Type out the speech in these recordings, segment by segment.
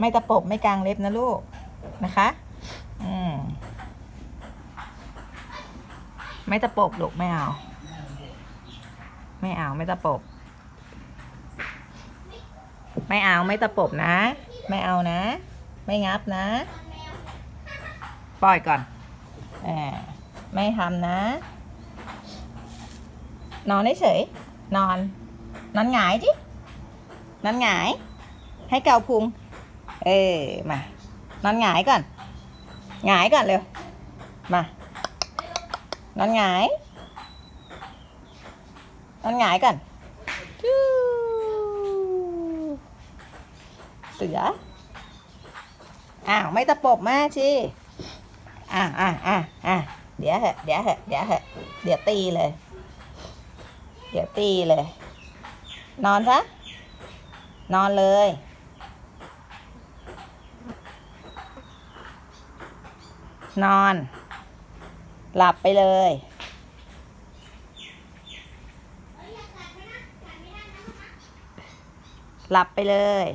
ไม่ตะปบไม่กลางเล็บนะลูกนะคะ อืมไม่ตะปบลูกไม่เอา ไม่เอาไม่ตะปบ ไม่เอาไม่ตะปบนะ ไม่เอานะ ไม่งับนะ ปล่อยก่อนอไม่ทำนะ นอนเฉยนอน นอนหงายจินอนหงาย ให้เกาพุง เออมานอนหงายก่อนหงายก่อนเร็วมานอนหงายนอนหงายก่อนเสืออ้าวไม่ตะปบมาชิอะอะอะอะเดี๋ยวเหอะเดี๋ยวเหอะเดี๋ยวเหอะเดี๋ยวตีเลย เดี๋ยวตีเลย นอนซะนอนเลย นอน หลับไปเลย หลับไปเลย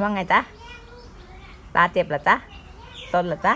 ว่าไงจ๊ะตาเจ็บเหรอจ๊ะตนเหรอจ๊ะ